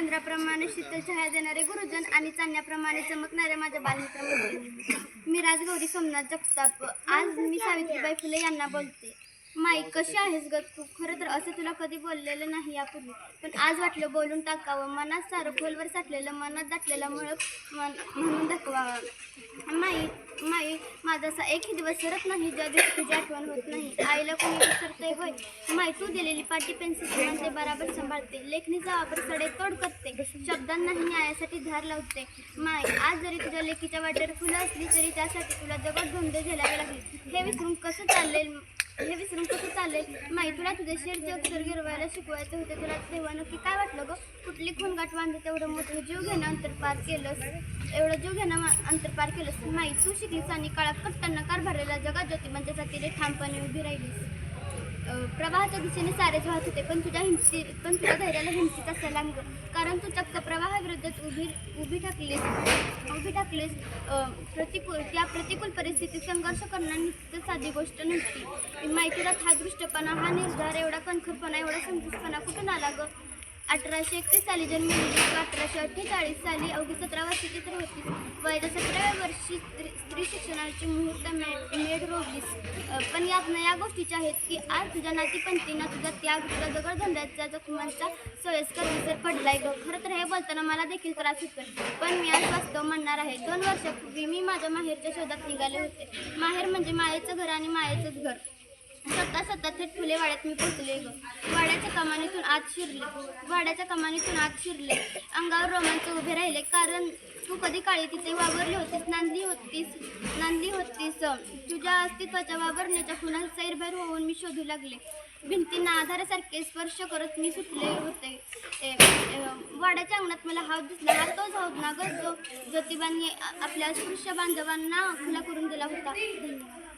चंद्राप्रमाणे शीतल छाया देणारे गुरुजन आणि चांदण्याप्रमाणे चमकणारे माझ्या बालमित्र मी राजगौरी सोमनाथ जगताप. आज मी सावित्रीबाई फुले यांना बोलते. माई कशी आहेस ग तू? खरं तर असं तुला कधी बोललेलं नाही यापूर्वी. पण आज वाटलं बोलून टाकावं. मनात सारं खोलवर साठलेलं मनात दाटलेलं मुळ मन म्हणून दाखवावं. माई माई माझा असा एकही दिवस सरत नाही ज्या दिवशी तुझी आठवण होत नाही. आईला कोणी विसरते होय? माई तू दिलेली पाटी पेन्सिल ते बराबर सांभाळते. लेखणीचा वापर सडे तोड करते. शब्दांनाही न्यायासाठी धार लावते. माई आज जरी तुझ्या लेखीच्या वाटेवर फुलं असली तरी त्यासाठी तुला जगत धोंडे झेलावे लागले. हे विसरून कसं चाललेल हे विसरून कसं चाललंय? माई तुला तुझे शेरचे अक्षर गिरवायला शिकवायचं होते तुला तेव्हा नक्की काय वाटलं ग? कुठली खूनगाठ बांधली तेवढं मोठं जीव घेणं अंतर पार केलंस? एवढं जीव घेणं अंतरपार अंतर पार केलंस? माई तू शिकलीस आणि काळात कट्टांना कार भरलेला जगात ज्योतिबांच्या साथीने ठामपणे उभी राहिलीस. प्रवाहाच्या दिशेने सारेच वाहत होते पण तुझ्या हिंसी पण तुझ्या धैर्याला हिंसीत असायला हवं कारण तू चक्क प्रवाहाविरुद्ध उभी उभी टाकलीस उभी टाकलीस प्रतिकूल त्या प्रतिकूल परिस्थितीत संघर्ष करणं नित्य साधी गोष्ट नसती माहितीला हा दृष्टपणा हा निर्धार एवढा कणखरपणा एवढा संतुष्टपणा कुठून आला गं? अठराशे एकतीस साली जन्मलेली अठराशे अठ्ठेचाळीस साली अवघी सतरा वर्षाची तर होती. वयाच्या सतराव्या वर्षी स्त्री स्त्री शिक्षणाची मुहूर्त मे मेड रोवलीस पण यातना या गोष्टीच्या आहेत की आज तुझ्या नातीपंथींना तुझा त्याग तुझ्या दगडधंद्याच्या जखमांचा सोयस्कर विसर पडलाय ग. खरं तर हे बोलताना मला देखील त्रास होतोय. पण मी आज वास्तव म्हणणार आहे. दोन वर्षापूर्वी मी माझ्या माहेरच्या शोधात निघाले होते. माहेर म्हणजे मायेचं घर आणि मायेचंच घर. स्वतः थेट फुले वाड्यात मी पोचले ग. वाड्याच्या कमानीतून आत शिरले. वाड्याच्या कमानीतून आत शिरले. अंगावर रोमांच उभे राहिले. कारण तू कधी काळी तिथे वावरली होतीस नांदली होतीस नांदली होतीस. तुझ्या अस्तित्वाच्या वावरण्याच्या खुणा सैरभैर होऊन मी शोधू लागले. भिंतींना आधारासारखे स्पर्श करत मी सुटले होते. वाड्याच्या अंगणात मला हात दिसला. हा तोच आहोत ना ग जो ज्योतिबांनी आपल्या स्पृश्य बांधवांना खुला करून दिला होता. धन्यवाद.